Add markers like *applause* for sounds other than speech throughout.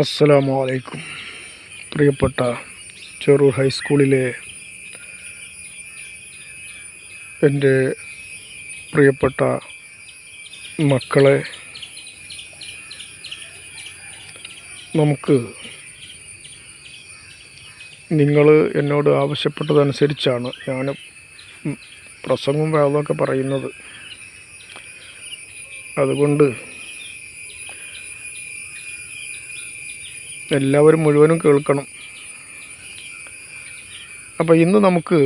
അസ്സലാമു അലൈക്കും പ്രിയപ്പെട്ട ചെറൂർ ഹൈസ്കൂളിലെ എന്റെ പ്രിയപ്പെട്ട മക്കളെ നമുക്ക് നിങ്ങൾ എന്നോട് ആവശ്യപ്പെട്ടതനുസരിച്ചാണ് ഞാൻ പ്രസംഗം വേദമൊക്കെ പറയുന്നത്. അതുകൊണ്ട് എല്ലാവരും മുഴുവനും കേൾക്കണം. അപ്പോൾ ഇന്ന് നമുക്ക്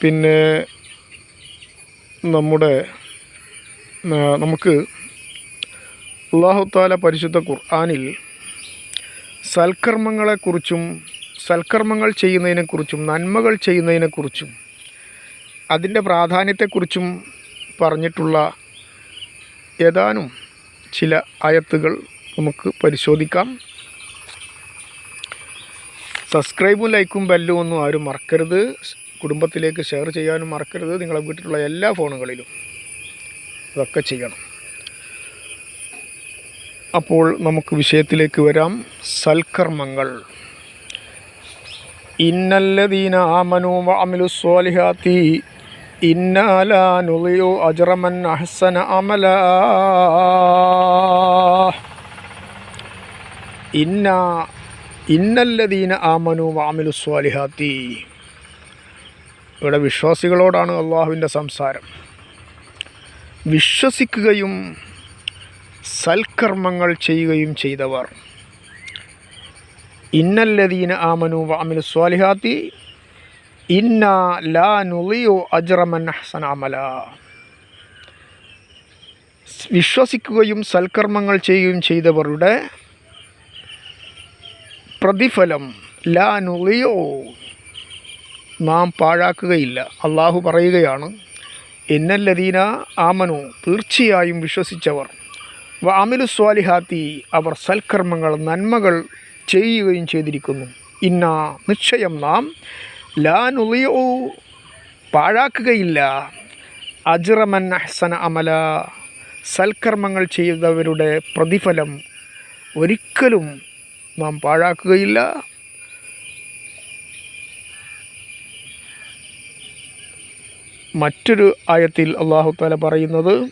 പിന്നെ നമ്മുടെ നമുക്ക് അള്ളാഹുത്താല പരിശുദ്ധ ഖുർആാനിൽ സൽക്കർമ്മങ്ങളെക്കുറിച്ചും സൽക്കർമ്മങ്ങൾ ചെയ്യുന്നതിനെക്കുറിച്ചും നന്മകൾ ചെയ്യുന്നതിനെക്കുറിച്ചും അതിന്റെ പ്രാധാന്യത്തെക്കുറിച്ചും പറഞ്ഞിട്ടുള്ള ഏതാനും ചില ആയത്തുകൾ നമുക്ക് പരിശോധിക്കാം. സബ്സ്ക്രൈബും ലൈക്കും ബെല്ലും ഒന്നും ആരും മറക്കരുത്. കുടുംബത്തിലേക്ക് ഷെയർ ചെയ്യാനും മറക്കരുത്. നിങ്ങളെ വീട്ടിലുള്ള എല്ലാ ഫോണുകളിലും ഇതൊക്കെ ചെയ്യണം. അപ്പോൾ നമുക്ക് വിഷയത്തിലേക്ക് വരാം. സൽക്കർമ്മങ്ങൾ. ഇന്നല്ലദീന ആമനു അമിലു സ്വാലിഹാത്തി ഇന്നാലാ അജറമൻ അഹ്സന അമല. ഇന്ന ഇന്നല്ലദീന ആമനു വാമിലു സ്വാലിഹാത്തി. ഇവിടെ വിശ്വാസികളോടാണ് അള്ളാഹുവിന്റെ സംസാരം. വിശ്വസിക്കുകയും സൽക്കർമ്മങ്ങൾ ചെയ്യുകയും ചെയ്തവർ. ഇന്നല്ലദീന ആമനു വാമിലു സ്വാലിഹാത്തി. ഇന്ന ലാ നുളിയോ അജ്റമൻ ഹസനാമല വിശ്വസിക്കുകയും സൽക്കർമ്മങ്ങൾ ചെയ്യുകയും ചെയ്തവരുടെ പ്രതിഫലം ലാ നുളിയോ. നാം പാഴാക്കുകയില്ല. അള്ളാഹു പറയുകയാണ് എന്നല്ലദീന ആമനു. തീർച്ചയായും വിശ്വസിച്ചവർ. വ അമിലു സ്വാലിഹാത്തി അവർ സൽക്കർമ്മങ്ങൾ നന്മകൾ ചെയ്യുകയും ചെയ്തിരിക്കുന്നു. ഇന്ന നിശ്ചയം നാം ലാ നുളിയോ. പാഴാക്കുകയില്ല. അജ്റമൻ അഹ്സന അമല. സൽക്കർമ്മങ്ങൾ ചെയ്തവരുടെ പ്രതിഫലം ഒരിക്കലും നാം പാഴാക്കുകയില്ല. മറ്റൊരു ആയത്തിൽ അള്ളാഹു താല പറയുന്നത്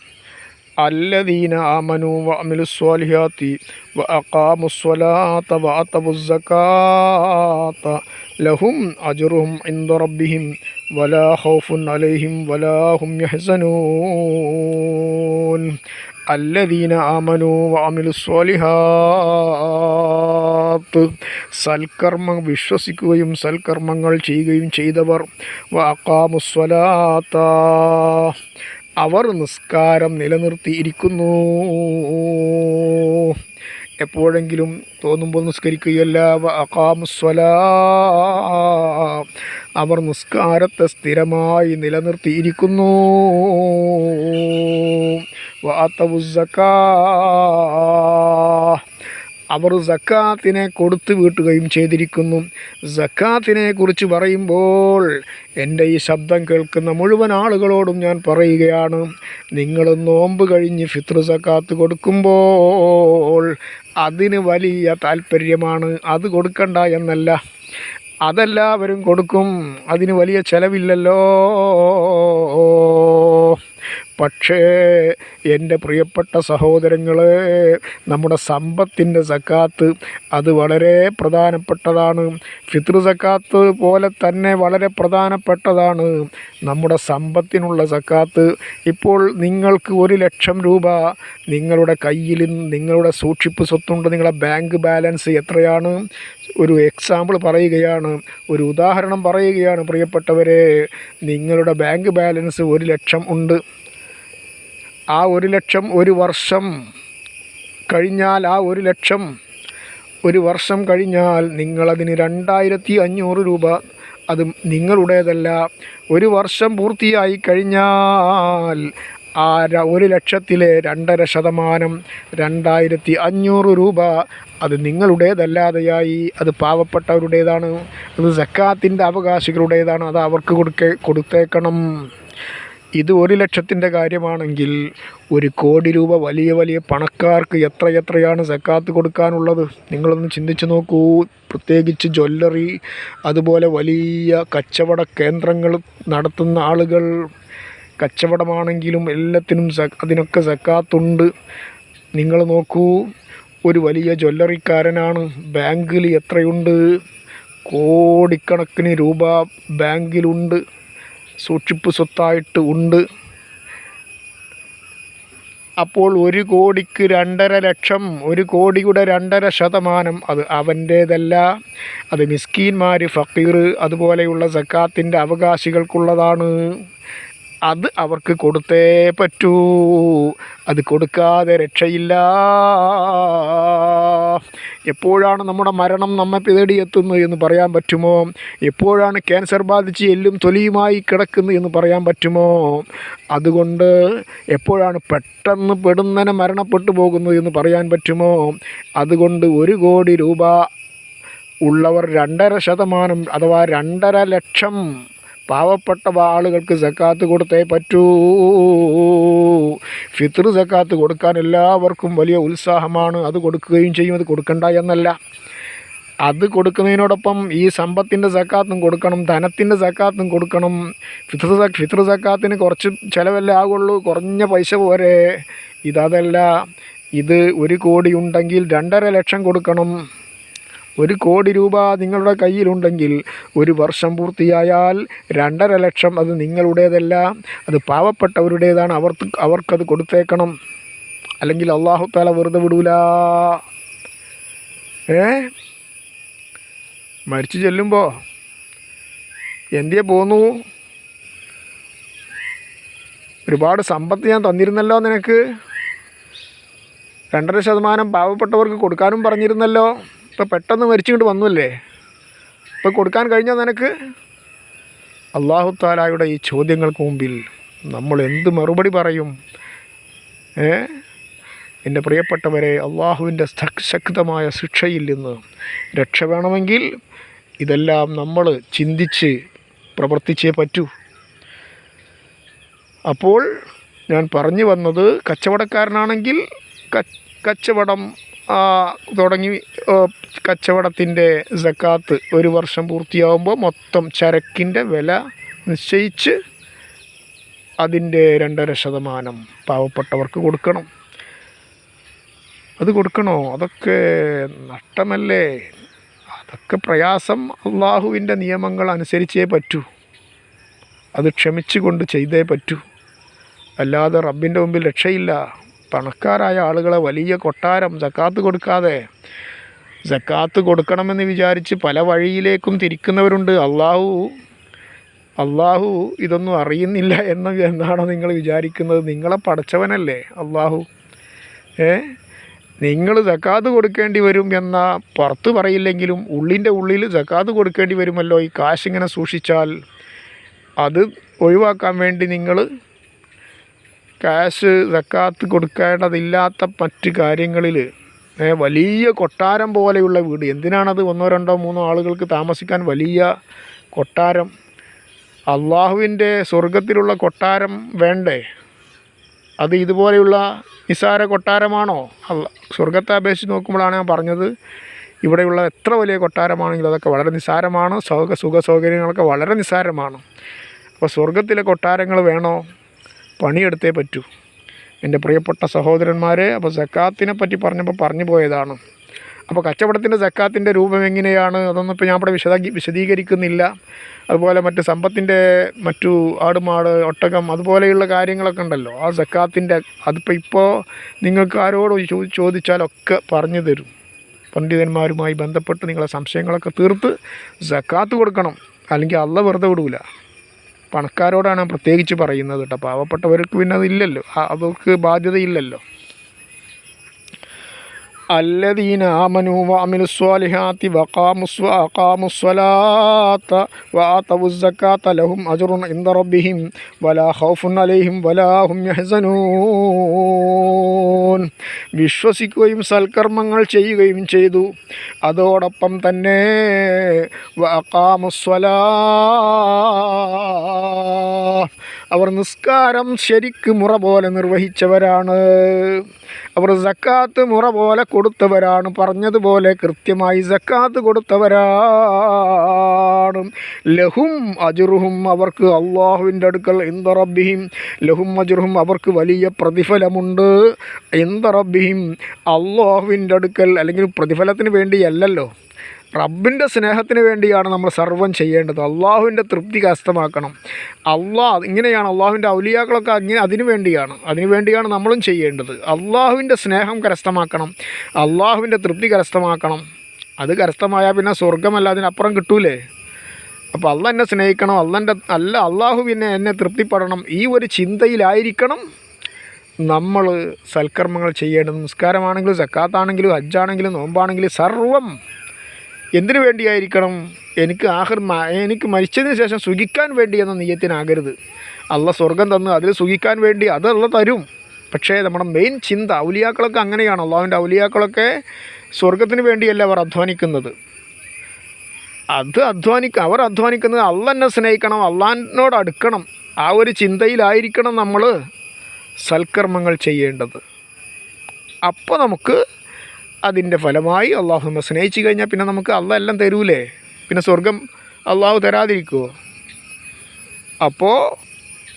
അല്ലദീന ആമനു വ അമിലു സ്വാലിഹാത്തി വ അഖാമുസ്വലാത്ത വ അത്തബുസ്സക്കാത്ത ലഹും അജറുഹും ഇന്ദ റബ്ബിഹിം വലാ ഖൗഫുൻ അലൈഹിം വലാ ഹും യഹ്സനൂൻ. അല്ലദീന ആമനു വ സ്വാലിഹാത്ത് സൽക്കർമ്മം വിശ്വസിക്കുകയും സൽക്കർമ്മങ്ങൾ ചെയ്യുകയും ചെയ്തവർ. വാക്കാമുസ്വലാത്ത അവർ നിസ്കാരം നിലനിർത്തിയിരിക്കുന്നു എപ്പോഴെങ്കിലും തോന്നുമ്പോൾ നിസ്കരിക്കുകയല്ല. അക്കാമുസ്വല അവർ നിസ്കാരത്തെ സ്ഥിരമായി നിലനിർത്തിയിരിക്കുന്നു വാത്തവുസക്കാ അവർ സക്കാത്തിനെ കൊടുത്തു വീട്ടുകയും ചെയ്തിരിക്കുന്നു. സക്കാത്തിനെ കുറിച്ച് പറയുമ്പോൾ എന്റെ ഈ ശബ്ദം കേൾക്കുന്ന മുഴുവൻ ആളുകളോടും ഞാൻ പറയുകയാണ് നിങ്ങൾ നോമ്പ് കഴിഞ്ഞ് ഫിത്ര സക്കാത്ത് കൊടുക്കുമ്പോൾ അതിന് വലിയ താല്പര്യമാണ് അത് കൊടുക്കണ്ട എന്നല്ല. അതെല്ലാവരും കൊടുക്കും. അതിന് വലിയ ചിലവില്ലല്ലോ. പക്ഷേ എന്റെ പ്രിയപ്പെട്ട സഹോദരങ്ങളെ നമ്മുടെ സമ്പത്തിന്റെ സക്കാത്ത് അത് വളരെ പ്രധാനപ്പെട്ടതാണ്. ഫിത്ർ സക്കാത്ത് പോലെ തന്നെ വളരെ പ്രധാനപ്പെട്ടതാണ്. നമ്മുടെ സമ്പത്തിനുള്ള സക്കാത്ത് ഇപ്പോൾ നിങ്ങൾക്ക് ഒരു ലക്ഷം രൂപ നിങ്ങളുടെ കയ്യിൽ നിങ്ങളുടെ സൂക്ഷിപ്പ് സ്വത്തുണ്ട് നിങ്ങളുടെ ബാങ്ക് ബാലൻസ് എത്രയാണ്? ഒരു എക്സാമ്പിൾ പറയുകയാണ് ഒരു ഉദാഹരണം പറയുകയാണ് പ്രിയപ്പെട്ടവരെ നിങ്ങളുടെ ബാങ്ക് ബാലൻസ് ഒരു ലക്ഷം ഉണ്ട്. ആ ഒരു ലക്ഷം ഒരു വർഷം കഴിഞ്ഞാൽ ആ ഒരു ലക്ഷം ഒരു വർഷം കഴിഞ്ഞാൽ നിങ്ങളതിന് രണ്ടായിരത്തി അഞ്ഞൂറ് രൂപ അത് നിങ്ങളുടേതല്ല. ഒരു വർഷം പൂർത്തിയായി കഴിഞ്ഞാൽ ആ ഒരു ലക്ഷത്തിലെ രണ്ടര ശതമാനം രണ്ടായിരത്തി അഞ്ഞൂറ് രൂപ അത് നിങ്ങളുടേതല്ലാതെയായി. അത് പാവപ്പെട്ടവരുടേതാണ്. അത് സക്കാത്തിന്റെ അവകാശികളുടേതാണ്. അത് അവർക്ക് കൊടുക്കേ കൊടുത്തേക്കണം. ഇത് ഒരു ലക്ഷത്തിന്റെ കാര്യമാണെങ്കിൽ ഒരു കോടി രൂപ വലിയ വലിയ പണക്കാർക്ക് എത്ര എത്രയാണ് സക്കാത്ത് കൊടുക്കാനുള്ളത്? നിങ്ങളൊന്ന് ചിന്തിച്ച് നോക്കൂ. പ്രത്യേകിച്ച് ജ്വല്ലറി അതുപോലെ വലിയ കച്ചവട കേന്ദ്രങ്ങൾ നടത്തുന്ന ആളുകൾ കച്ചവടമാണെങ്കിലും എല്ലാത്തിനും അതിനൊക്കെ സക്കാത്തുണ്ട്. നിങ്ങൾ നോക്കൂ ഒരു വലിയ ജ്വല്ലറിക്കാരനാണ് ബാങ്കിൽ എത്രയുണ്ട്? കോടിക്കണക്കിന് രൂപ ബാങ്കിലുണ്ട്. സൂക്ഷിപ്പ് സ്വത്തായിട്ട് ഉണ്ട്. അപ്പോൾ ഒരു കോടിക്ക് രണ്ടര ലക്ഷം ഒരു കോടിയുടെ രണ്ടര ശതമാനം അത് അവന്റേതല്ല. അത് മിസ്കീന്മാർ ഫക്കീർ അതുപോലെയുള്ള സക്കാത്തിന്റെ അവകാശികൾക്കുള്ളതാണ്. അത് അവർക്ക് കൊടുത്തേ പറ്റൂ. അത് കൊടുക്കാതെ രക്ഷയില്ല. എപ്പോഴാണ് നമ്മുടെ മരണം നമ്മെ തേടിയെത്തുന്നത് എന്ന് പറയാൻ പറ്റുമോ? എപ്പോഴാണ് ക്യാൻസർ ബാധിച്ച് എല്ലും തൊലിയുമായി കിടക്കുന്നത് എന്ന് പറയാൻ പറ്റുമോ? അതുകൊണ്ട് എപ്പോഴാണ് പെട്ടെന്ന് പെടുന്നനെ മരണപ്പെട്ടു പോകുന്നത് എന്ന് പറയാൻ പറ്റുമോ? അതുകൊണ്ട് ഒരു കോടി രൂപ ഉള്ളവർ രണ്ടര ശതമാനം അഥവാ രണ്ടര ലക്ഷം പാവപ്പെട്ട ആളുകൾക്ക് സക്കാത്ത് കൊടുത്തേ പറ്റൂ. ഫിത്ർ സക്കാത്ത് കൊടുക്കാൻ എല്ലാവർക്കും വലിയ ഉത്സാഹമാണ്. അത് കൊടുക്കുകയും ചെയ്യും അത് കൊടുക്കണ്ട എന്നല്ല. അത് കൊടുക്കുന്നതിനോടൊപ്പം ഈ സമ്പത്തിന്റെ സക്കാത്തും കൊടുക്കണം ധനത്തിന്റെ സക്കാത്തും കൊടുക്കണം. ഫിത്ര ഫിത്ർ സക്കാത്തിന് കുറച്ച് ചിലവല്ലേ ആകുള്ളൂ കുറഞ്ഞ പൈസ പോരെ. ഇതല്ല ഇത് ഒരു കോടി ഉണ്ടെങ്കിൽ രണ്ടര ലക്ഷം കൊടുക്കണം. ഒരു കോടി രൂപ നിങ്ങളുടെ കയ്യിലുണ്ടെങ്കിൽ ഒരു വർഷം പൂർത്തിയായാൽ രണ്ടര ലക്ഷം അത് നിങ്ങളുടേതല്ല അത് പാവപ്പെട്ടവരുടേതാണ്. അവർക്ക് അവർക്കത് കൊടുത്തേക്കണം. അല്ലെങ്കിൽ അള്ളാഹു താല വെറുതെ വിടൂല. ഏ? മരിച്ചു ചെല്ലുമ്പോൾ എന്തിയെ പോന്നു? ഒരുപാട് സമ്പത്ത് ഞാൻ തന്നിരുന്നല്ലോ നിനക്ക്. രണ്ടര ശതമാനം പാവപ്പെട്ടവർക്ക് കൊടുക്കാനും പറഞ്ഞിരുന്നല്ലോ. ഇപ്പം പെട്ടെന്ന് മരിച്ചുകൊണ്ട് വന്നല്ലേ? ഇപ്പം കൊടുക്കാൻ കഴിഞ്ഞാൽ നിനക്ക്? അള്ളാഹു താലായുടെ ഈ ചോദ്യങ്ങൾക്ക് മുമ്പിൽ നമ്മൾ എന്ത് മറുപടി പറയും? ഏ? എന്റെ പ്രിയപ്പെട്ടവരെ അള്ളാഹുവിന്റെ ശക്തമായ ശിക്ഷയിൽ നിന്ന് രക്ഷ വേണമെങ്കിൽ ഇതെല്ലാം നമ്മൾ ചിന്തിച്ച് പ്രവർത്തിച്ചേ പറ്റൂ. അപ്പോൾ ഞാൻ പറഞ്ഞു വന്നത് കച്ചവടക്കാരനാണെങ്കിൽ കച്ചവടം തുടങ്ങി കച്ചവടത്തിന്റെ സക്കാത്ത് ഒരു വർഷം പൂർത്തിയാകുമ്പോൾ മൊത്തം ചരക്കിന്റെ വില നിശ്ചയിച്ച് അതിന്റെ രണ്ടര ശതമാനം പാവപ്പെട്ടവർക്ക് കൊടുക്കണം. അത് കൊടുക്കണോ? അതൊക്കെ നഷ്ടമല്ലേ? അതൊക്കെ പ്രയാസം. അള്ളാഹുവിന്റെ നിയമങ്ങൾ അനുസരിച്ചേ പറ്റൂ. അത് ക്ഷമിച്ചുകൊണ്ട് ചെയ്തേ പറ്റൂ. അല്ലാതെ റബ്ബിന്റെ മുമ്പിൽ രക്ഷയില്ല. പണക്കാരായ ആളുകളെ വലിയ കൊട്ടാരം ജക്കാത്ത് കൊടുക്കാതെ ജക്കാത്ത് കൊടുക്കണമെന്ന് വിചാരിച്ച് പല വഴിയിലേക്കും തിരിക്കുന്നവരുണ്ട്. അള്ളാഹു അള്ളാഹു ഇതൊന്നും അറിയുന്നില്ല എന്ന് എന്നാണോ നിങ്ങൾ വിചാരിക്കുന്നത്? നിങ്ങളെ പടച്ചവനല്ലേ അള്ളാഹു? ഏ? നിങ്ങൾ ജക്കാത്ത് കൊടുക്കേണ്ടി വരും എന്ന പുറത്ത് പറയില്ലെങ്കിലും ഉള്ളിന്റെ ഉള്ളിൽ ജക്കാത്ത് കൊടുക്കേണ്ടി വരുമല്ലോ ഈ കാശിങ്ങനെ സൂക്ഷിച്ചാൽ. അത് ഒഴിവാക്കാൻ വേണ്ടി നിങ്ങൾ ക്യാഷ് സക്കാത്ത് കൊടുക്കേണ്ടതില്ലാത്ത മറ്റ് കാര്യങ്ങളിൽ വലിയ കൊട്ടാരം പോലെയുള്ള വീട്. എന്തിനാണത് ഒന്നോ രണ്ടോ മൂന്നോ ആളുകൾക്ക് താമസിക്കാൻ വലിയ കൊട്ടാരം? അള്ളാഹുവിന്റെ സ്വർഗത്തിലുള്ള കൊട്ടാരം വേണ്ടേ? അത് ഇതുപോലെയുള്ള നിസാര കൊട്ടാരമാണോ? അല്ല സ്വർഗത്തെ അപേക്ഷിച്ച് നോക്കുമ്പോഴാണ് ഞാൻ പറഞ്ഞത് ഇവിടെയുള്ള എത്ര വലിയ കൊട്ടാരമാണെങ്കിലും അതൊക്കെ വളരെ നിസാരമാണ് സുഖ സുഖ സൗകര്യങ്ങളൊക്കെ വളരെ നിസാരമാണ് അപ്പോൾ സ്വർഗത്തിലെ കൊട്ടാരങ്ങൾ വേണോ? പണിയെടുത്തേ പറ്റൂ. എന്റെ പ്രിയപ്പെട്ട സഹോദരന്മാരെ അപ്പോൾ സക്കാത്തിനെ പറ്റി പറഞ്ഞപ്പോൾ പറഞ്ഞു പോയതാണ്. അപ്പോൾ കച്ചവടത്തിന്റെ സക്കാത്തിന്റെ രൂപം എങ്ങനെയാണ്? അതൊന്നും ഇപ്പോൾ ഞാൻ ഇവിടെ വിശദീ വിശദീകരിക്കുന്നില്ല. അതുപോലെ മറ്റ് സമ്പത്തിന്റെ മറ്റു ആടുമാട് ഒട്ടകം അതുപോലെയുള്ള കാര്യങ്ങളൊക്കെ ഉണ്ടല്ലോ. ആ സക്കാത്തിന്റെ അതിപ്പോൾ ഇപ്പോൾ നിങ്ങൾക്ക് ആരോട് ചോദിച്ചാലൊക്കെ പറഞ്ഞു തരും. പണ്ഡിതന്മാരുമായി ബന്ധപ്പെട്ട് നിങ്ങളെ സംശയങ്ങളൊക്കെ തീർത്ത് സക്കാത്ത് കൊടുക്കണം. അല്ലെങ്കിൽ അല്ല വെറുതെ വിടൂല. പണക്കാരോടാണ് പ്രത്യേകിച്ച് പറയുന്നത് കേട്ടോ. പാവപ്പെട്ടവർക്ക് പിന്നെ അതില്ലല്ലോ. അവർക്ക് ബാധ്യതയില്ലല്ലോ. അല്ലദീന ആമനു വാമിലു സ്വാലിഹാത്തി വഖാമുസ് വഖാമുസ്വലാത്ത വാത്തവുസ്സക്കാത്ത ലഹും അജുറുൻ ഇന്ദ റബ്ബിഹിം വലാ ഖൗഫുൻ അലൈഹിം വലാ ഹും യഹ്സനൂൻ വിശ്വസിക്കുകയും സൽക്കർമ്മങ്ങൾ ചെയ്യുകയും ചെയ്തു. അതോടൊപ്പം തന്നെ വഖാമുസ്വലാ അവർ നിസ്കാരം ശരിക്ക് മുറ പോലെ നിർവഹിച്ചവരാണ്. അവർ സക്കാത്ത് മുറ പോലെ കൊടുത്തവരാണ്. പറഞ്ഞതുപോലെ കൃത്യമായി സക്കാത്ത് കൊടുത്തവരാണ്. ലഹും അജുറുഹും അവർക്ക് അള്ളാഹുവിന്റെ അടുക്കൽ ഇന്ദറബിഹിം ലഹും അജുറുഹും അവർക്ക് വലിയ പ്രതിഫലമുണ്ട്. ഇന്ദറബിഹിം അള്ളാഹുവിന്റെ അടുക്കൽ അല്ലെങ്കിൽ പ്രതിഫലത്തിന് വേണ്ടിയല്ലല്ലോ. റബ്ബിന്റെ സ്നേഹത്തിന് വേണ്ടിയാണ് നമ്മൾ സർവം ചെയ്യേണ്ടത്. അള്ളാഹുവിന്റെ തൃപ്തി കരസ്ഥമാക്കണം. അള്ളാഹ് ഇങ്ങനെയാണ് അള്ളാഹുവിന്റെ ഔലിയാക്കളൊക്കെ അങ്ങനെ അതിനു വേണ്ടിയാണ്. അതിനു വേണ്ടിയാണ് നമ്മളും ചെയ്യേണ്ടത്. അള്ളാഹുവിന്റെ സ്നേഹം കരസ്ഥമാക്കണം. അള്ളാഹുവിന്റെ തൃപ്തി കരസ്ഥമാക്കണം. അത് കരസ്ഥമായാൽ പിന്നെ സ്വർഗമല്ല അതിനപ്പുറം കിട്ടൂലേ? അപ്പോൾ അള്ള എന്നെ സ്നേഹിക്കണം. അള്ളന്റെ അല്ല അള്ളാഹു പിന്നെ എന്നെ തൃപ്തിപ്പെടണം. ഈ ഒരു ചിന്തയിലായിരിക്കണം നമ്മൾ സൽക്കർമ്മങ്ങൾ ചെയ്യേണ്ടത്. നിസ്കാരമാണെങ്കിലും സക്കാത്താണെങ്കിലും ഹജ്ജാണെങ്കിലും നോമ്പാണെങ്കിലും സർവം എന്തിനു വേണ്ടിയായിരിക്കണം? എനിക്ക് ആഹർ എനിക്ക് മരിച്ചതിന് ശേഷം സുഖിക്കാൻ വേണ്ടി എന്ന നീയത്തിനാകരുത്. അള്ള സ്വർഗം തന്ന് അതിൽ സുഖിക്കാൻ വേണ്ടി അതല്ല തരും. പക്ഷേ നമ്മുടെ മെയിൻ ചിന്ത ഔലിയാക്കളൊക്കെ അങ്ങനെയാണ്. അള്ളാഹുവിന്റെ ഔലിയാക്കളൊക്കെ സ്വർഗത്തിന് വേണ്ടിയല്ല അവർ അധ്വാനിക്കുന്നത്? അത് അധ്വാനിക്ക അവർ അധ്വാനിക്കുന്നത് അള്ളെന്നെ സ്നേഹിക്കണം അള്ളാഹിനോട് അടുക്കണം. ആ ഒരു ചിന്തയിലായിരിക്കണം നമ്മൾ സൽക്കർമ്മങ്ങൾ ചെയ്യേണ്ടത്. അപ്പോൾ നമുക്ക് അതിന്റെ ഫലമായി അള്ളാഹു നമ്മെ സ്നേഹിച്ചു കഴിഞ്ഞാൽ പിന്നെ നമുക്ക് അള്ള എല്ലാം തരൂലേ? പിന്നെ സ്വർഗം അള്ളാഹു തരാതിരിക്കുമോ അപ്പോൾ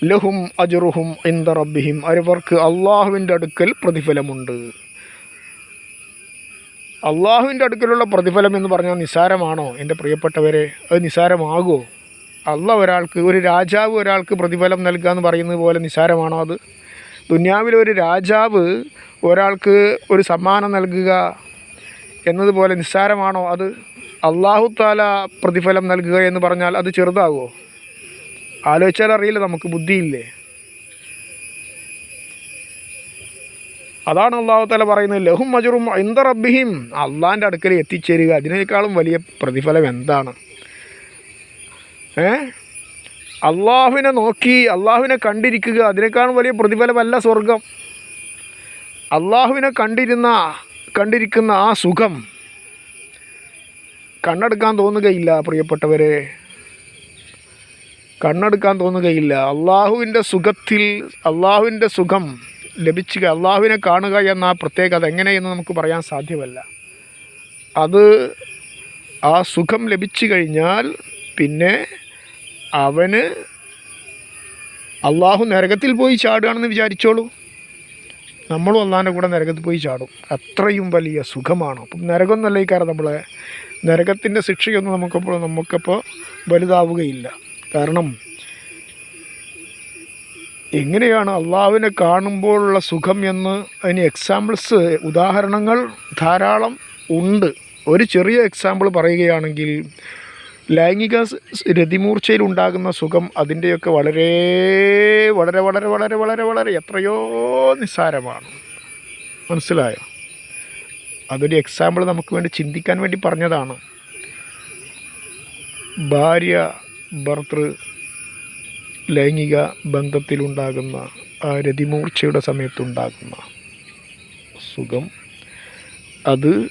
ലഹും അജുറുഹും ഇന്ദ റബ്ബിഹിം. അവർക്ക് അള്ളാഹുവിന്റെ അടുക്കൽ പ്രതിഫലമുണ്ട്. അള്ളാഹുവിന്റെ അടുക്കലുള്ള പ്രതിഫലം എന്ന് പറഞ്ഞാൽ നിസ്സാരമാണോ? എന്റെ പ്രിയപ്പെട്ടവരെ അത് നിസ്സാരമാകുമോ? അല്ല ഒരാൾക്ക് ഒരു രാജാവ് ഒരാൾക്ക് പ്രതിഫലം നൽകുക എന്ന് പറയുന്നത് പോലെ നിസ്സാരമാണോ അത്? ദുന്യാവിലെ ഒരു രാജാവ് ഒരാൾക്ക് ഒരു സമ്മാനം നൽകുക എന്നതുപോലെ നിസ്സാരമാണോ? അത് അള്ളാഹു താല പ്രതിഫലം നൽകുക എന്ന് പറഞ്ഞാൽ അത് ചെറുതാകുമോ ആലോചിച്ചാൽ അറിയില്ല നമുക്ക് ബുദ്ധിയില്ലേ? അതാണ് അള്ളാഹു താല പറയുന്നത് ലഹും മജുറും എന്ത റബ്ബിഹിം. അള്ളാഹിന്റെ അടുക്കൽ എത്തിച്ചേരുക. അതിനേക്കാളും വലിയ പ്രതിഫലം എന്താണ്? ഏ? അള്ളാഹുവിനെ നോക്കി അള്ളാഹുവിനെ കണ്ടിരിക്കുക അതിനേക്കാളും വലിയ പ്രതിഫലമല്ല സ്വർഗം അള്ളാഹുവിനെ കണ്ടിരുന്ന കണ്ടിരിക്കുന്ന ആ സുഖം കണ്ണെടുക്കാൻ തോന്നുകയില്ല പ്രിയപ്പെട്ടവരെ. കണ്ണെടുക്കാൻ തോന്നുകയില്ല. അള്ളാഹുവിന്റെ സുഖത്തിൽ അള്ളാഹുവിന്റെ സുഖം ലഭിച്ചുക അള്ളാഹുവിനെ കാണുക എന്ന ആ പ്രത്യേകത എങ്ങനെയെന്ന് നമുക്ക് പറയാൻ സാധ്യമല്ല. അത് ആ സുഖം ലഭിച്ചു കഴിഞ്ഞാൽ പിന്നെ അവന് അള്ളാഹു നരകത്തിൽ പോയി ചാടുകയാണെന്ന് വിചാരിച്ചോളൂ. നമ്മളും അള്ളാഹിന്റെ കൂടെ നരകത്തിൽ പോയി ചാടും. അത്രയും വലിയ സുഖമാണ്. അപ്പം നരകം എന്നല്ല ഈ കാരണം നമ്മളെ. നരകത്തിന്റെ ശിക്ഷയൊന്നും നമുക്കപ്പോൾ നമുക്കപ്പോൾ വലുതാവുകയില്ല. കാരണം എങ്ങനെയാണ് അള്ളാഹുവിനെ കാണുമ്പോഴുള്ള സുഖം എന്ന് അതിന് എക്സാമ്പിൾസ് ഉദാഹരണങ്ങൾ ധാരാളം ഉണ്ട്. ഒരു ചെറിയ എക്സാമ്പിൾ പറയുകയാണെങ്കിൽ ലൈംഗിക രതിമൂർച്ചയിൽ ഉണ്ടാകുന്ന സുഖം അതിന്റെയൊക്കെ വളരെ വളരെ വളരെ വളരെ വളരെ വളരെ എത്രയോ നിസ്സാരമാണ്. മനസ്സിലായോ? അതൊരു എക്സാമ്പിൾ നമുക്ക് വേണ്ടി ചിന്തിക്കാൻ വേണ്ടി പറഞ്ഞതാണ്. ഭാര്യ ഭർത്തൃ ലൈംഗിക ബന്ധത്തിലുണ്ടാകുന്ന ആ രതിമൂർച്ചയുടെ സമയത്തുണ്ടാകുന്ന സുഖം അത്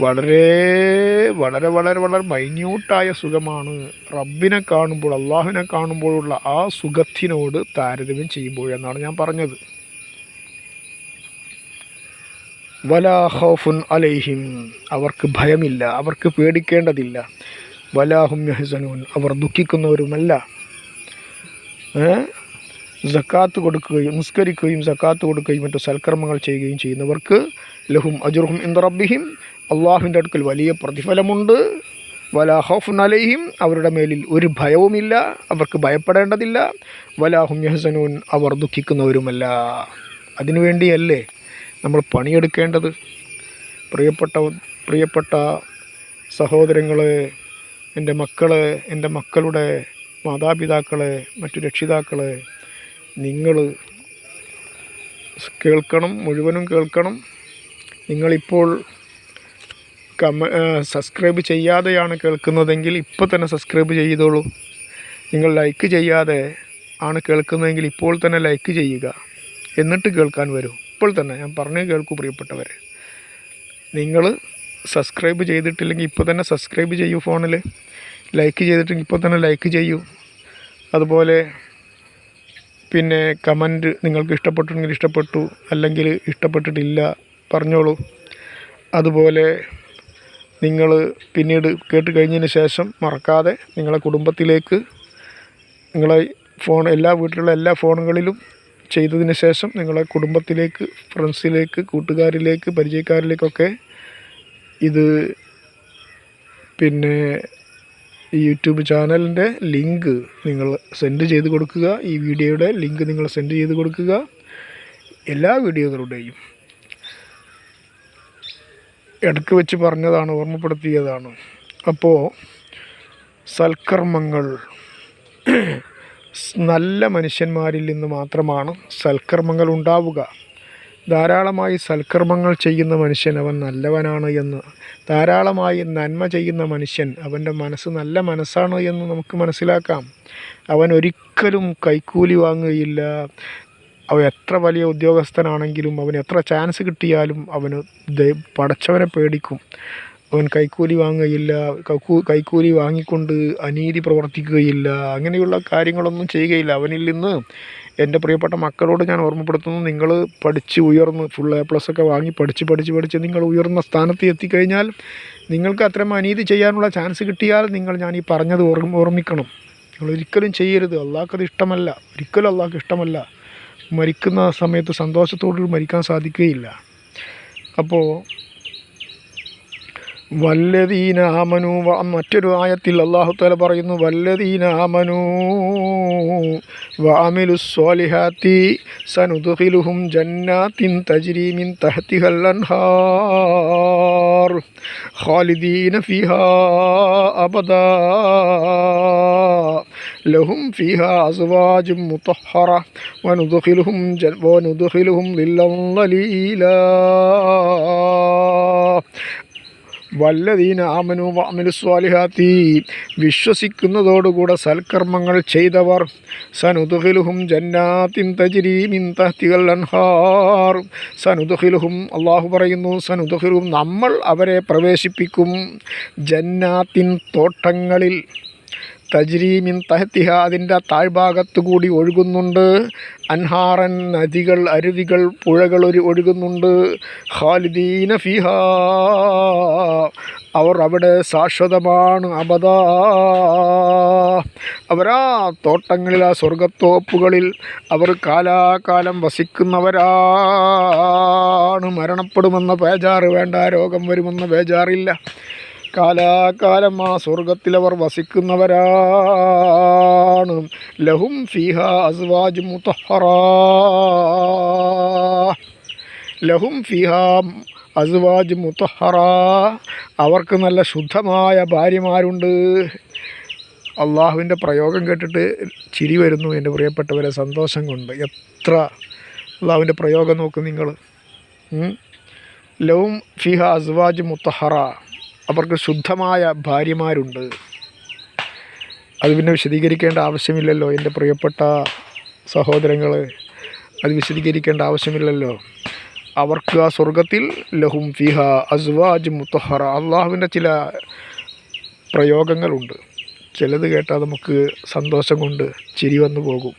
വളരെ വളരെ വളരെ വളരെ മൈന്യൂട്ടായ സുഖമാണ്. റബ്ബിനെ കാണുമ്പോൾ അള്ളാഹുവിനെ കാണുമ്പോഴുള്ള ആ സുഖത്തിനോട് താരതമ്യം ചെയ്യുമ്പോഴെന്നാണ് ഞാൻ പറഞ്ഞത്. വലാ ഖൗഫുൻ അലൈഹിം. അവർക്ക് ഭയമില്ല അവർക്ക് പേടിക്കേണ്ടതില്ല. വലാഹും യഹ്സനൂൻ. അവർ ദുഃഖിക്കുന്നവരുമല്ല? സക്കാത്ത് കൊടുക്കുകയും നിസ്കരിക്കുകയും സക്കാത്ത് കൊടുക്കുകയും മറ്റു സൽക്കർമ്മങ്ങൾ ചെയ്യുകയും ചെയ്യുന്നവർക്ക് ലഹും അജുർഹും റബ്ബിഹിം. അള്ളാഹുവിന്റെ അടുക്കൽ വലിയ പ്രതിഫലമുണ്ട്. വലാ നലയും അലൈഹിം അവരുടെ മേലിൽ ഒരു ഭയവുമില്ല അവർക്ക് ഭയപ്പെടേണ്ടതില്ല. വലാഹും യഹസനൂൻ അവർ ദുഃഖിക്കുന്നവരുമല്ല. അതിനുവേണ്ടിയല്ലേ നമ്മൾ പണിയെടുക്കേണ്ടത്? പ്രിയപ്പെട്ട പ്രിയപ്പെട്ട സഹോദരങ്ങളെ എന്റെ മക്കളെ എന്റെ മക്കളുടെ മാതാപിതാക്കളെ മറ്റു രക്ഷിതാക്കളെ നിങ്ങൾ കേൾക്കണം മുഴുവനും കേൾക്കണം. നിങ്ങളിപ്പോൾ കമ സബ്സ്ക്രൈബ് ചെയ്യാതെയാണ് കേൾക്കുന്നതെങ്കിൽ ഇപ്പോൾ തന്നെ സബ്സ്ക്രൈബ് ചെയ്തോളൂ. നിങ്ങൾ ലൈക്ക് ചെയ്യാതെ ആണ് കേൾക്കുന്നതെങ്കിൽ ഇപ്പോൾ തന്നെ ലൈക്ക് ചെയ്യുക. എന്നിട്ട് കേൾക്കാൻ വരൂ. ഇപ്പോൾ തന്നെ ഞാൻ പറഞ്ഞു കേൾക്കൂ പ്രിയപ്പെട്ടവർ നിങ്ങൾ സബ്സ്ക്രൈബ് ചെയ്തിട്ടില്ലെങ്കിൽ ഇപ്പോൾ തന്നെ സബ്സ്ക്രൈബ് ചെയ്യൂ ഫോണിൽ ലൈക്ക് ചെയ്തിട്ടെങ്കിൽ ഇപ്പോൾ തന്നെ ലൈക്ക് ചെയ്യൂ. അതുപോലെ പിന്നെ കമന്റ് നിങ്ങൾക്ക് ഇഷ്ടപ്പെട്ടുണ്ടെങ്കിൽ ഇഷ്ടപ്പെട്ടു അല്ലെങ്കിൽ ഇഷ്ടപ്പെട്ടിട്ടില്ല പറഞ്ഞോളൂ. അതുപോലെ നിങ്ങൾ പിന്നീട് കേട്ട് കഴിഞ്ഞതിന് ശേഷം മറക്കാതെ നിങ്ങളെ കുടുംബത്തിലേക്ക് നിങ്ങളെ ഫോൺ എല്ലാ വീട്ടിലുള്ള എല്ലാ ഫോണുകളിലും ചെയ്തതിന് ശേഷം നിങ്ങളെ കുടുംബത്തിലേക്ക് ഫ്രണ്ട്സിലേക്ക് കൂട്ടുകാരിലേക്ക് പരിചയക്കാരിലേക്കൊക്കെ ഇത് പിന്നെ ഈ യൂട്യൂബ് ചാനലിന്റെ ലിങ്ക് നിങ്ങൾ സെൻഡ് ചെയ്ത് കൊടുക്കുക. ഈ വീഡിയോയുടെ ലിങ്ക് നിങ്ങൾ സെൻഡ് ചെയ്ത് കൊടുക്കുക. എല്ലാ വീഡിയോകളുടെയും ഇടയ്ക്ക് വെച്ച് പറഞ്ഞതാണ് ഓർമ്മപ്പെടുത്തിയതാണ്. അപ്പോൾ സൽക്കർമ്മങ്ങൾ *clears throat* നല്ല മനുഷ്യന്മാരിൽ നിന്ന് മാത്രമാണ് സൽക്കർമ്മങ്ങൾ ഉണ്ടാവുക. ധാരാളമായി സൽക്കർമ്മങ്ങൾ ചെയ്യുന്ന മനുഷ്യൻ അവൻ നല്ലവനാണ് എന്ന് ധാരാളമായി നന്മ ചെയ്യുന്ന മനുഷ്യൻ അവന്റെ മനസ്സ് നല്ല മനസ്സാണ് എന്ന് നമുക്ക് മനസ്സിലാക്കാം. അവൻ ഒരിക്കലും കൈക്കൂലി വാങ്ങുകയില്ല അവൻ എത്ര വലിയ ഉദ്യോഗസ്ഥനാണെങ്കിലും അവന് എത്ര ചാൻസ് കിട്ടിയാലും അവന് പടച്ചവനെ പേടിക്കും. അവൻ കൈക്കൂലി വാങ്ങുകയില്ല കൈക്കൂലി വാങ്ങിക്കൊണ്ട് അനീതി പ്രവർത്തിക്കുകയില്ല അങ്ങനെയുള്ള കാര്യങ്ങളൊന്നും ചെയ്യുകയില്ല. അവനിൽ നിന്ന് എന്റെ പ്രിയപ്പെട്ട മക്കളോട് ഞാൻ ഓർമ്മപ്പെടുത്തുന്നു. നിങ്ങൾ പഠിച്ച് ഉയർന്ന് ഫുൾ എ പ്ലസ് ഒക്കെ വാങ്ങി പഠിച്ച് പഠിച്ച് പഠിച്ച് നിങ്ങൾ ഉയർന്ന സ്ഥാനത്ത് എത്തിക്കഴിഞ്ഞാൽ നിങ്ങൾക്ക് അത്തരം അനീതി ചെയ്യാനുള്ള ചാൻസ് കിട്ടിയാൽ നിങ്ങൾ ഞാൻ ഈ പറഞ്ഞത് ഓർമ്മ ഓർമ്മിക്കണം. നിങ്ങൾ ഒരിക്കലും ചെയ്യരുത്. അള്ളാഹ്ക്കത് ഇഷ്ടമല്ല. ഒരിക്കലും അള്ളാഹ്ക്ക് ഇഷ്ടമല്ല. മരിക്കുന്ന സമയത്ത് സന്തോഷത്തോടുകൂടി മരിക്കാൻ സാധിക്കുകയില്ല. അപ്പോൾ വല്ലദീന ആമനു മറ്റൊരു ആയത്തിൽ അള്ളാഹു താല പറയുന്നു വല്ലദീന ആമനു വാമിലു സ്വാലിഹാത്തി സനുദുഹിലുഹും ജന്നാത്തിൻ തജ്രി മിൻ ഹല്ലൻഹാർ ഖാലിദീന ഫിഹാ അബദാ. ലഹും فيها أزواج മുത്തഹറ വനുദുഖിലുഹും جن വനുദുഖിലുഹും ظلا ظليلا വല്ലതീന ആമനു വാമിനു സ്വാലിഹാത്തി. വിശ്വസിക്കുന്നതോടുകൂടെ സൽക്കർമ്മങ്ങൾ ചെയ്തവർ. സനുദുഹിലുഹും ജന്നാത്തിൻ തജിരീമിൻ തഹ്തികൾ സനുദുഹിലുഹും അള്ളാഹു പറയുന്നു സനുദുഹിലും നമ്മൾ അവരെ പ്രവേശിപ്പിക്കും. ജന്നാത്തിൻ തോട്ടങ്ങളിൽ തജ്രീമിൻ തഹത്തിഹ അതിന്റെ താഴ്ഭാഗത്തു കൂടി ഒഴുകുന്നുണ്ട്. അൻഹാറൻ നദികൾ അരുവികൾ പുഴകൾ ഒരു ഒഴുകുന്നുണ്ട്. ഖാലിദീന ഫിഹ അവർ അവിടെ ശാശ്വതമാണ് അബദ. അവരാ തോട്ടങ്ങളിൽ ആ സ്വർഗത്തോപ്പുകളിൽ അവർ കാലാകാലം വസിക്കുന്നവരാണ്. മരണപ്പെടുമെന്ന പേജാറ് വേണ്ട രോഗം വരുമെന്ന ബേജാറില്ല കാലാകാലം ആ സ്വർഗത്തിലവർ വസിക്കുന്നവരാണ്. ലഹും ഫിഹ അസ്വാജ് മുത്തഹറ ലഹും ഫിഹ അസ്വാജ് മുത്തഹറ അവർക്ക് നല്ല ശുദ്ധമായ ഭാര്യമാരുണ്ട്. അള്ളാഹുവിന്റെ പ്രയോഗം കേട്ടിട്ട് ചിരി വരുന്നു എന്റെ പ്രിയപ്പെട്ടവരെ സന്തോഷം കൊണ്ട്. എത്ര അള്ളാഹുവിന്റെ പ്രയോഗം നോക്കും നിങ്ങൾ. ലവും ഫിഹ അസ്വാജ് മുത്തഹറ അവർക്ക് ശുദ്ധമായ ഭാര്യമാരുണ്ട്. അത് പിന്നെ വിശദീകരിക്കേണ്ട ആവശ്യമില്ലല്ലോ. എന്റെ പ്രിയപ്പെട്ട സഹോദരങ്ങൾ അത് വിശദീകരിക്കേണ്ട ആവശ്യമില്ലല്ലോ. അവർക്ക് ആ സ്വർഗത്തിൽ ലഹും ഫിഹ അസ്വാജ് മുത്തഹറ അള്ളാഹുവിന്റെ ചില പ്രയോഗങ്ങളുണ്ട്. ചിലത് കേട്ടാൽ നമുക്ക് സന്തോഷം കൊണ്ട് ചിരി വന്നു പോകും.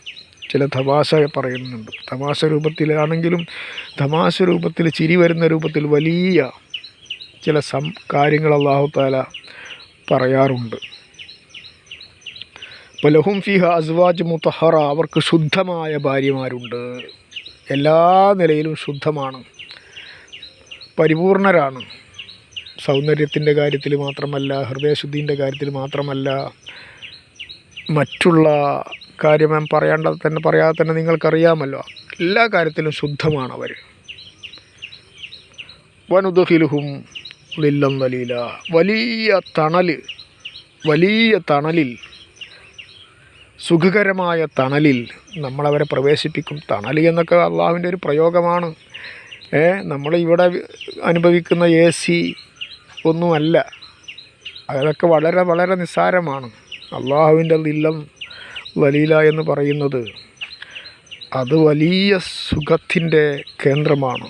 ചില തമാശ പറയുന്നുണ്ട്. തമാശ രൂപത്തിലാണെങ്കിലും തമാശ രൂപത്തിൽ ചിരി വരുന്ന രൂപത്തിൽ വലിയ ചില സം കാര്യങ്ങൾ അള്ളാഹു താല പറയാറുണ്ട്. ഇപ്പോൾ ലഹും ഫിഹ അസ്വാജ് മുത്തഹറ അവർക്ക് ശുദ്ധമായ ഭാര്യമാരുണ്ട്. എല്ലാ നിലയിലും ശുദ്ധമാണ്. പരിപൂർണരാണ്. സൗന്ദര്യത്തിന്റെ കാര്യത്തിൽ മാത്രമല്ല ഹൃദയശുദ്ധിന്റെ കാര്യത്തിൽ മാത്രമല്ല മറ്റുള്ള കാര്യം ഞാൻ പറയേണ്ടത് തന്നെ പറയാതെ തന്നെ നിങ്ങൾക്കറിയാമല്ലോ. എല്ലാ കാര്യത്തിലും ശുദ്ധമാണ് അവർ. വനുദഹിലുഹും ലില്ലം വലിയ തണൽ വലിയ തണലിൽ സുഖകരമായ തണലിൽ നമ്മളവരെ പ്രവേശിപ്പിക്കും. തണൽ എന്നൊക്കെ അള്ളാഹുവിന്റെ ഒരു പ്രയോഗമാണ്. ഏ നമ്മൾ ഇവിടെ അനുഭവിക്കുന്ന എ സി ഒന്നുമല്ല അതൊക്കെ വളരെ വളരെ നിസ്സാരമാണ്. അള്ളാഹുവിന്റെ നില്ലം വലീല എന്ന് പറയുന്നത് അത് വലിയ സുഖത്തിന്റെ കേന്ദ്രമാണ്.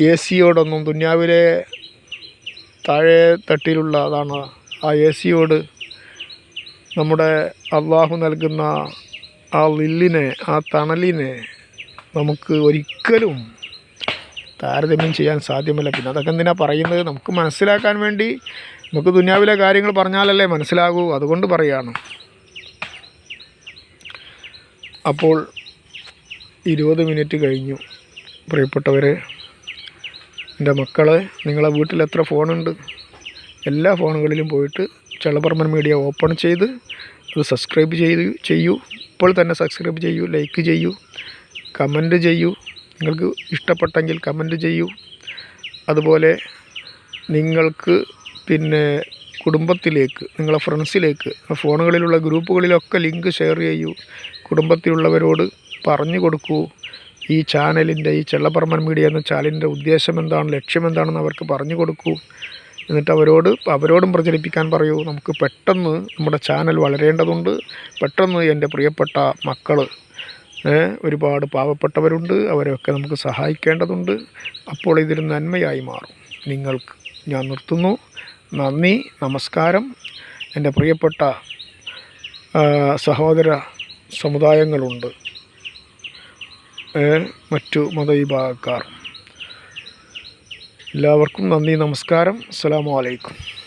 എ സിയോടൊന്നും ദുന്യാവിലെ താഴെ തട്ടിലുള്ള അതാണ് ആ എ സിയോട് നമ്മുടെ അള്ളാഹു നൽകുന്ന ആ വില്ലിനെ ആ തണലിനെ നമുക്ക് ഒരിക്കലും താരതമ്യം ചെയ്യാൻ സാധ്യമല്ല. പിന്നെ അതൊക്കെ എന്തിനാണ് പറയുന്നത്? നമുക്ക് മനസ്സിലാക്കാൻ വേണ്ടി നമുക്ക് ദുനിയാവിലെ കാര്യങ്ങൾ പറഞ്ഞാലല്ലേ മനസ്സിലാകൂ. അതുകൊണ്ട് പറയുകയാണ് അപ്പോൾ ഇരുപത് മിനിറ്റ് കഴിഞ്ഞു. പ്രിയപ്പെട്ടവരെ എന്റെ മക്കളെ നിങ്ങളെ വീട്ടിൽ എത്ര ഫോണുണ്ട്? എല്ലാ ഫോണുകളിലും പോയിട്ട് ചെളപർമ്മൻ മീഡിയ ഓപ്പൺ ചെയ്ത് അത് സബ്സ്ക്രൈബ് ചെയ്ത് ചെയ്യൂ. ഇപ്പോൾ തന്നെ സബ്സ്ക്രൈബ് ചെയ്യൂ ലൈക്ക് ചെയ്യൂ കമന്റ് ചെയ്യൂ. നിങ്ങൾക്ക് ഇഷ്ടപ്പെട്ടെങ്കിൽ കമന്റ് ചെയ്യൂ. അതുപോലെ നിങ്ങൾക്ക് പിന്നെ കുടുംബത്തിലേക്ക് നിങ്ങളെ ഫ്രണ്ട്സിലേക്ക് ഫോണുകളിലുള്ള ഗ്രൂപ്പുകളിലൊക്കെ ലിങ്ക് ഷെയർ ചെയ്യൂ. കുടുംബത്തിലുള്ളവരോട് പറഞ്ഞു കൊടുക്കൂ. ഈ ചാനലിന്റെ ഈ ചെള്ളപ്പറമ്പൻ മീഡിയ എന്ന ചാനലിന്റെ ഉദ്ദേശം എന്താണ് ലക്ഷ്യം എന്താണെന്ന് അവർക്ക് പറഞ്ഞു കൊടുക്കൂ. എന്നിട്ട് അവരോട് അവരോടും പ്രചരിപ്പിക്കാൻ പറയൂ. നമുക്ക് പെട്ടെന്ന് നമ്മുടെ ചാനൽ വളരേണ്ടതുണ്ട്. പെട്ടെന്ന് എന്റെ പ്രിയപ്പെട്ട മക്കൾ ഒരുപാട് പാവപ്പെട്ടവരുണ്ട്. അവരെയൊക്കെ നമുക്ക് സഹായിക്കേണ്ടതുണ്ട്. അപ്പോൾ ഇതൊരു നന്മയായി മാറും. നിങ്ങൾക്ക് ഞാൻ നിർത്തുന്നു. നന്ദി നമസ്കാരം. എന്റെ പ്രിയപ്പെട്ട സഹോദര സമുദായങ്ങളുണ്ട്. മറ്റു മതവിഭാഗക്കാർ. എല്ലാവർക്കും നന്ദി നമസ്കാരം. അസ്സലാമു അലൈക്കും.